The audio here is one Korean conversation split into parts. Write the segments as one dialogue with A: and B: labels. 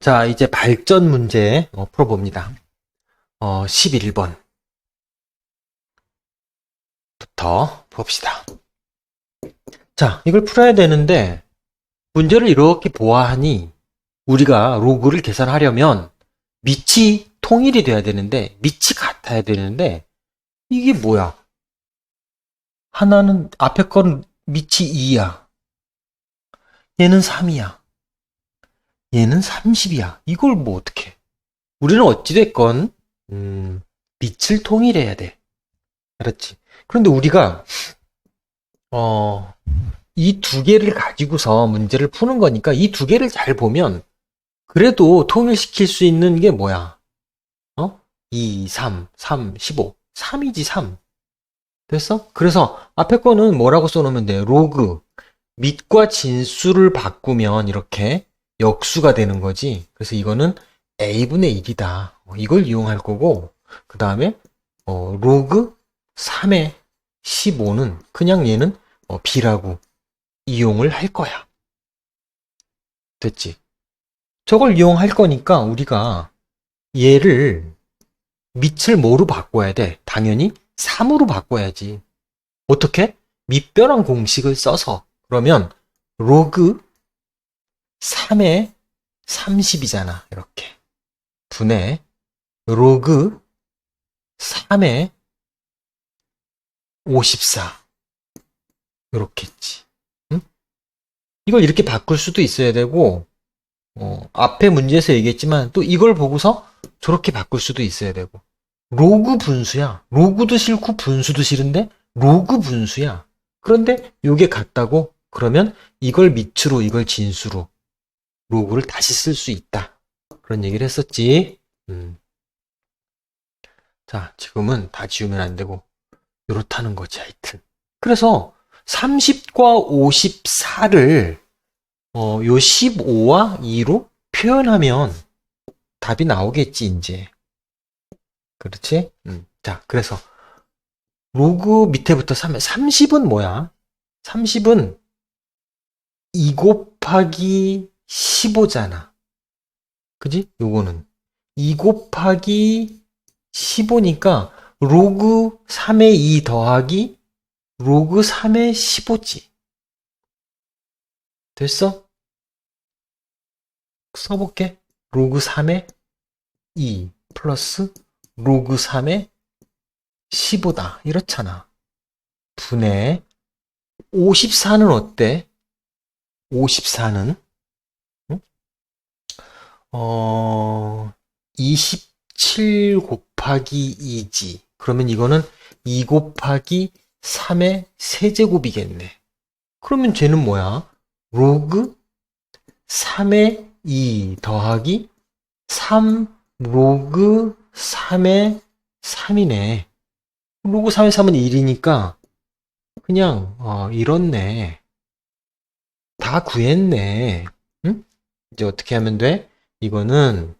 A: 자, 이제 발전 문제 어, 풀어봅니다. 어, 11번. 부터 봅시다. 자, 이걸 풀어야 되는데, 문제를 이렇게 보아하니, 우리가 로그를 계산하려면, 밑이 통일이 돼야 되는데, 밑이 같아야 되는데, 이게 뭐야? 하나는, 앞에 건 밑이 2야. 얘는 3이야. 얘는 30이야. 이걸 뭐 어떻게? 우리는 어찌됐건, 음, 밑을 통일해야 돼. 알았지? 그런데 우리가, 어, 이 두 개를 가지고서 문제를 푸는 거니까 이 두 개를 잘 보면, 그래도 통일시킬 수 있는 게 뭐야? 어? 2, 3, 3, 15. 3이지, 3. 됐어? 그래서 앞에 거는 뭐라고 써놓으면 돼? 로그. 밑과 진수를 바꾸면 이렇게 역수가 되는 거지. 그래서 이거는 a분의 1이다. 이걸 이용할 거고, 그 다음에, 어, 로그 3의 15는 그냥 얘는 어, b라고 이용을 할 거야. 됐지? 저걸 이용할 거니까 우리가 얘를 밑을 뭐로 바꿔야 돼? 당연히 3으로 바꿔야지. 어떻게? 밑변환 공식을 써서 그러면 로그 3의 30이잖아. 이렇게. 분의 로그 3의 54. 이렇게 했지. 응? 이걸 이렇게 바꿀 수도 있어야 되고, 어, 앞에 문제에서 얘기했지만 또 이걸 보고서 저렇게 바꿀 수도 있어야 되고. 로그 분수야. 로그도 싫고 분수도 싫은데 로그 분수야. 그런데 요게 같다고? 그러면 이걸 밑으로 이걸 진수로 로그를 다시 쓸 수 있다. 그런 얘기를 했었지. 음. 자, 지금은 다 지우면 안 되고 요렇다는 거지, 하여튼. 그래서 30과 54를 어, 요 15와 2로 표현하면 답이 나오겠지, 이제. 그렇지? 음. 자, 그래서 로그 밑에부터 3, 30은 뭐야? 30은 2 곱하기 15잖아. 그지? 요거는 2 곱하기 15니까 로그 3의 2 더하기 로그 3의 15지. 됐어? 써볼게. 로그 3의 2 플러스 로그 3의 15다. 이렇잖아. 분의 54는 어때? 54는 응? 어 27 곱하기 2지. 그러면 이거는 2 곱하기 3의 세제곱이겠네. 그러면 쟤는 뭐야? 로그 3의 2 더하기 3 로그 3의 3이네. 로그 3의 3은 1이니까 그냥 어, 이렇네. 다 구했네. 응? 이제 어떻게 하면 돼? 이거는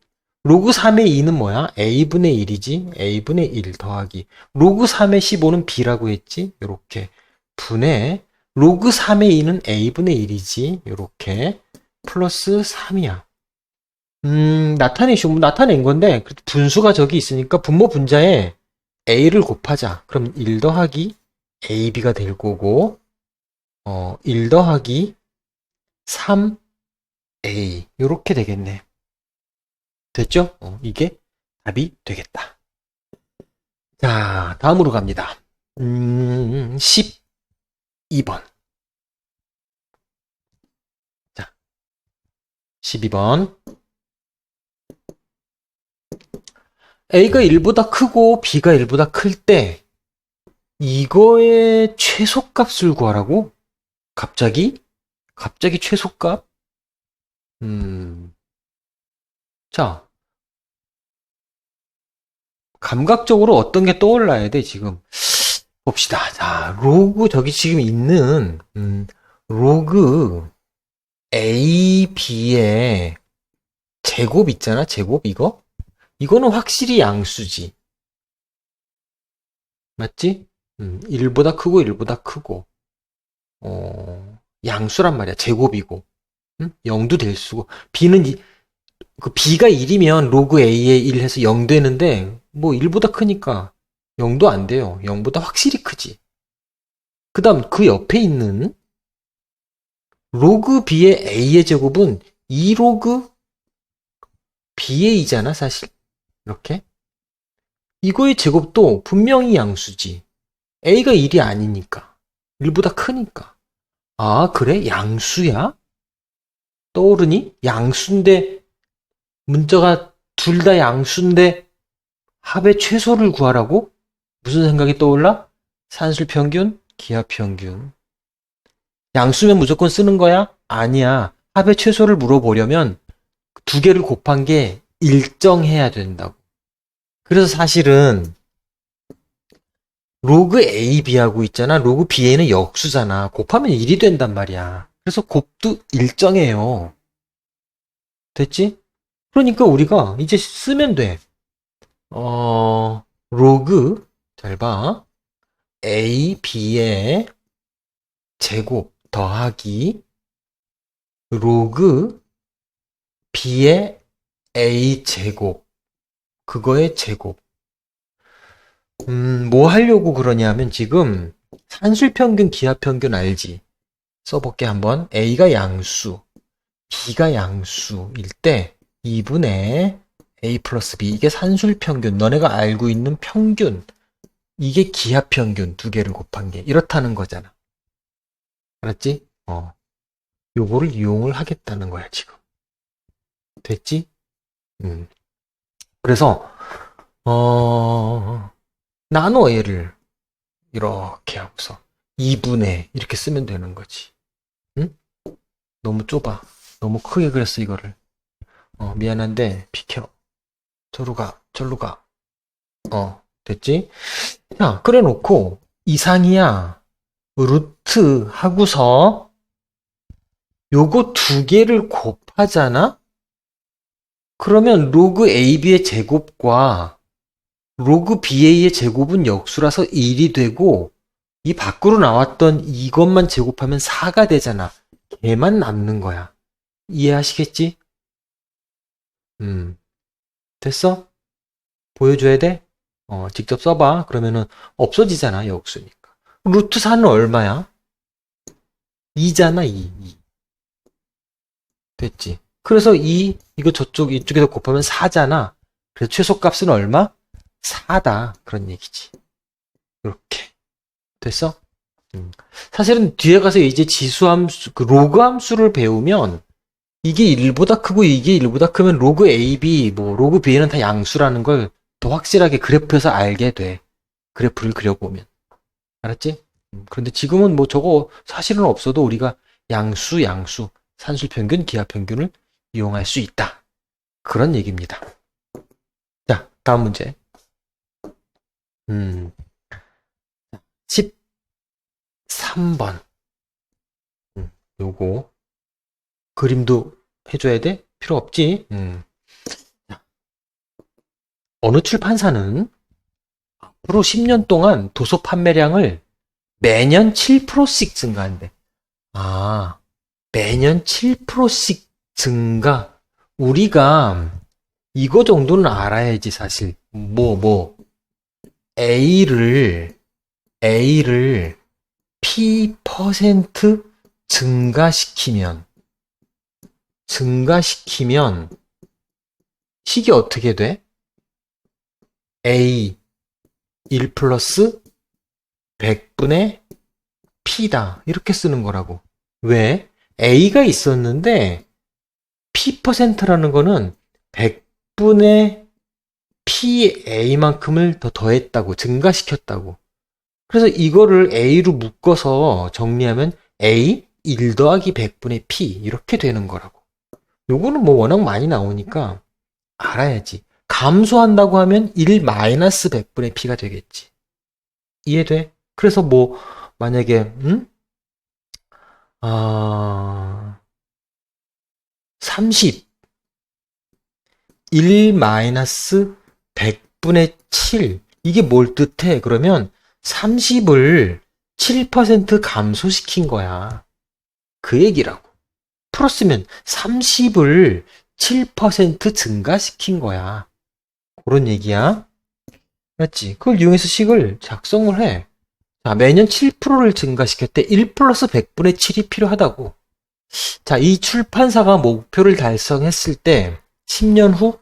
A: 로그 3의 2는 뭐야? a분의 1이지. a분의 1 더하기 로그 3의 15는 b라고 했지. 요렇게 분의 로그 3의 2는 a분의 1이지. 요렇게 플러스 3이야. 음, 나타내시고 나타낸 건데 분수가 저기 있으니까 분모 분자에 a를 곱하자. 그럼 1 더하기 ab가 될 거고 어, 1 더하기 3a 요렇게 되겠네. 됐죠? 어, 이게 답이 되겠다. 자, 다음으로 갑니다. 음, 12번. 자, 12번. A가 1보다 크고 B가 1보다 클 때 이거의 최소값을 구하라고? 갑자기? 갑자기 최소값? 음. 자. 감각적으로 어떤 게 떠올라야 돼, 지금. 봅시다. 자, 로그, 저기 지금 있는, 음, 로그 A, B의 제곱 있잖아, 제곱, 이거? 이거는 확실히 양수지. 맞지? 음, 1보다 크고 1보다 크고. 어, 양수란 말이야. 제곱이고. 음? 0도 될 수고. b는 이, 그 b가 1이면 로그 a에 1 해서 0 되는데 뭐 1보다 크니까 0도 안 돼요. 0보다 확실히 크지. 그 다음 그 옆에 있는 로그 b의 a의 제곱은 2 로그 b의 2잖아 사실. 이렇게. 이거의 제곱도 분명히 양수지. a가 1이 아니니까. 1보다 크니까. 아, 그래? 양수야? 떠오르니? 양수인데, 문자가 둘 다 양수인데, 합의 최소를 구하라고? 무슨 생각이 떠올라? 산술 평균, 기하 평균. 양수면 무조건 쓰는 거야? 아니야. 합의 최소를 물어보려면 두 개를 곱한 게 일정해야 된다고. 그래서 사실은 로그 AB하고 있잖아. 로그 BA는 역수잖아. 곱하면 1이 된단 말이야. 그래서 곱도 일정해요. 됐지? 그러니까 우리가 이제 쓰면 돼. 어, 로그, 잘 봐. AB의 제곱 더하기 로그 B의 A 제곱. 그거의 제곱. 음, 뭐 하려고 그러냐면 지금 산술평균, 기하평균 알지? 써볼게 한번. A가 양수, B가 양수일 때 2분의 A 플러스 B 이게 산술 평균, 너네가 알고 있는 평균 이게 기하 평균 두 개를 곱한 게 이렇다는 거잖아. 알았지? 어. 요거를 이용을 하겠다는 거야, 지금. 됐지? 음. 그래서, 어, 나노 A를 이렇게 하고서 2분의 이렇게 쓰면 되는 거지. 응? 너무 좁아. 너무 크게 그렸어, 이거를. 어, 미안한데, 비켜. 저로 가, 절로 가. 어, 됐지? 자, 그래 놓고, 이상이야. 루트 하고서, 요거 두 개를 곱하잖아? 그러면 로그 AB의 제곱과 로그 BA의 제곱은 역수라서 1이 되고 이 밖으로 나왔던 이것만 제곱하면 4가 되잖아. 걔만 남는 거야. 이해하시겠지? 음. 됐어? 보여줘야 돼? 어, 직접 써봐. 그러면은 없어지잖아, 역수니까. 루트 4는 얼마야? 2잖아, 2. 2. 됐지? 그래서 2, 이거 저쪽, 이쪽에서 곱하면 4잖아. 그래서 최소값은 얼마? 4다. 그런 얘기지. 이렇게. 됐어? 음. 사실은 뒤에 가서 이제 지수함수, 그 로그 함수를 배우면 이게 1보다 크고 이게 1보다 크면 로그 AB, 뭐 로그 B는 다 양수라는 걸 더 확실하게 그래프에서 알게 돼. 그래프를 그려보면. 알았지? 음, 그런데 지금은 뭐 저거 사실은 없어도 우리가 양수, 양수, 산술평균, 기하평균을 이용할 수 있다. 그런 얘기입니다. 자, 다음 문제. 음, 13번. 음, 요거. 그림도 해줘야 돼? 필요 없지? 음. 자, 어느 출판사는 앞으로 10년 동안 도서 판매량을 매년 7%씩 증가한대. 아, 매년 7%씩 증가. 우리가 이거 정도는 알아야지, 사실. 뭐, 뭐. A를, A를 P% 증가시키면, 증가시키면, 식이 어떻게 돼? A 1 플러스 100분의 P다. 이렇게 쓰는 거라고. 왜? A가 있었는데, P%라는 거는 100분의 PA만큼을 더 더했다고, 증가시켰다고. 그래서 이거를 A로 묶어서 정리하면 A 1 더하기 100분의 P 이렇게 되는 거라고. 요거는 뭐 워낙 많이 나오니까 알아야지. 감소한다고 하면 1 마이너스 100분의 P가 되겠지. 이해돼? 그래서 뭐 만약에 음? 아 30 1 마이너스 100분의 7 이게 뭘 뜻해? 그러면 30을 7% 감소시킨 거야. 그 얘기라고. 풀었으면 30을 7% 증가시킨 거야. 그런 얘기야. 맞지? 그걸 이용해서 식을 작성을 해. 자, 매년 7%를 증가시켰대. 1 플러스 100분의 7이 필요하다고. 자, 이 출판사가 목표를 달성했을 때 10년 후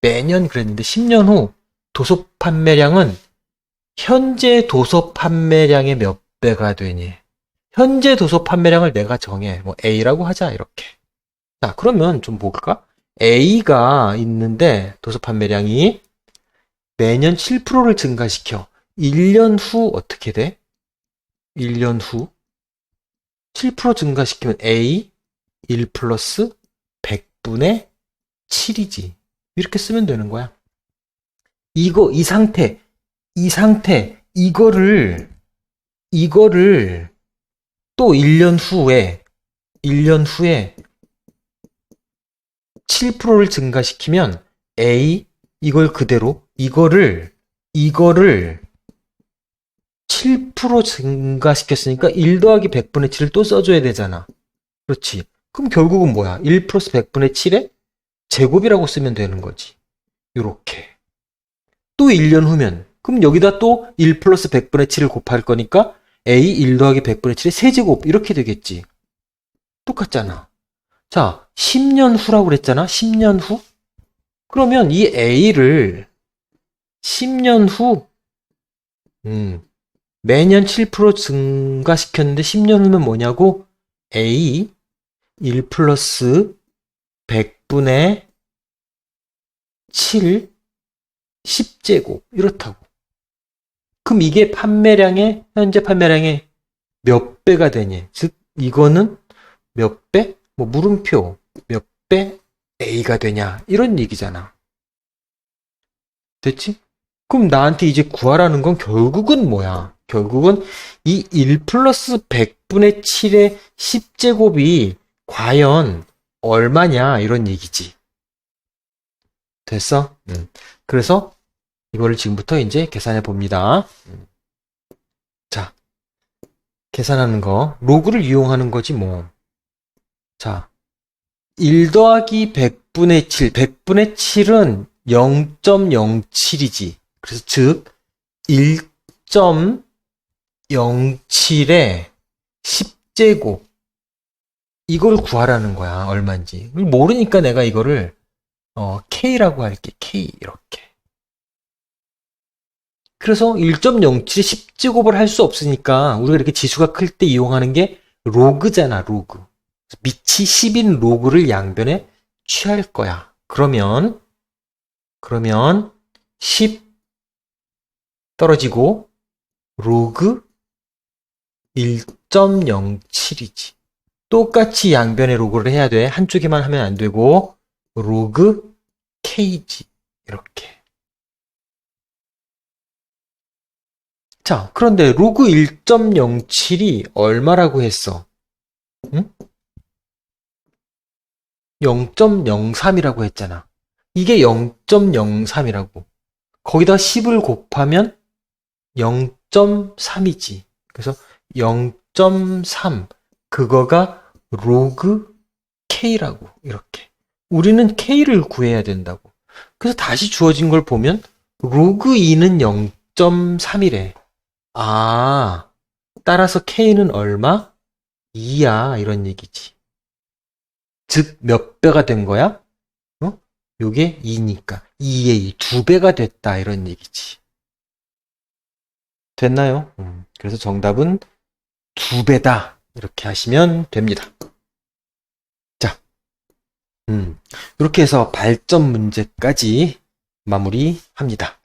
A: 매년 그랬는데 10년 후 도서 판매량은 현재 도서 판매량의 몇 배가 되니? 현재 도서 판매량을 내가 정해. 뭐 A라고 하자 이렇게. 자, 그러면 좀 볼까? A가 있는데 도서 판매량이 매년 7%를 증가시켜. 1년 후 어떻게 돼? 1년 후 7% 증가시키면 A 1 플러스 100분의 7이지. 이렇게 쓰면 되는 거야. 이거, 이 상태, 이 상태, 이거를, 이거를 또 1년 후에, 1년 후에 7%를 증가시키면 A, 이걸 그대로, 이거를, 이거를 7% 증가시켰으니까 1 더하기 100분의 7을 또 써줘야 되잖아. 그렇지. 그럼 결국은 뭐야? 1 플러스 100분의 7에 제곱이라고 쓰면 되는 거지. 요렇게. 또 1년 후면, 그럼 여기다 또 1 플러스 100분의 7을 곱할 거니까 A 1 더하기 100분의 7의 세제곱 이렇게 되겠지. 똑같잖아. 자, 10년 후라고 그랬잖아. 10년 후? 그러면 이 A를 10년 후, 음, 매년 7% 증가시켰는데 10년 후면 뭐냐고? A 1 플러스 100분의 7 10제곱 이렇다고. 그럼 이게 판매량의 현재 판매량의 몇 배가 되니? 즉 이거는 몇 배? 뭐 물음표 몇 배 A가 되냐? 이런 얘기잖아. 됐지? 그럼 나한테 이제 구하라는 건 결국은 뭐야? 결국은 이 1 플러스 100분의 7의 10제곱이 과연 얼마냐 이런 얘기지. 됐어? 음. 그래서 이거를 지금부터 이제 계산해 봅니다. 음. 자, 계산하는 거 로그를 이용하는 거지 뭐. 자, 1 더하기 100분의 7, 100분의 7은 0.07이지. 그래서 즉 1.07에 10제곱 이걸 구하라는 거야. 얼마인지. 모르니까 내가 이거를 어, K라고 할게. K 이렇게. 그래서 1.07에 10제곱을 할 수 없으니까 우리가 이렇게 지수가 클 때 이용하는 게 로그잖아. 로그. 밑이 10인 로그를 양변에 취할 거야. 그러면 그러면 10 떨어지고 로그 1.07이지. 똑같이 양변에 로그를 해야 돼. 한쪽에만 하면 안 되고 로그 kg 이렇게. 자, 그런데 로그 1.07이 얼마라고 했어? 응? 0.03이라고 했잖아. 이게 0.03이라고. 거기다 10을 곱하면 0.3이지. 그래서 0.3 그거가 로그 k라고 이렇게. 우리는 k를 구해야 된다고. 그래서 다시 주어진 걸 보면 로그 2는 0.3이래. 아, 따라서 k는 얼마? 2야 이런 얘기지. 즉 몇 배가 된 거야? 어? 요게 2니까 2의 2, 두 배가 됐다 이런 얘기지. 됐나요? 음, 그래서 정답은 두 배다. 이렇게 하시면 됩니다. 자, 음, 이렇게 해서 발전 문제까지 마무리합니다.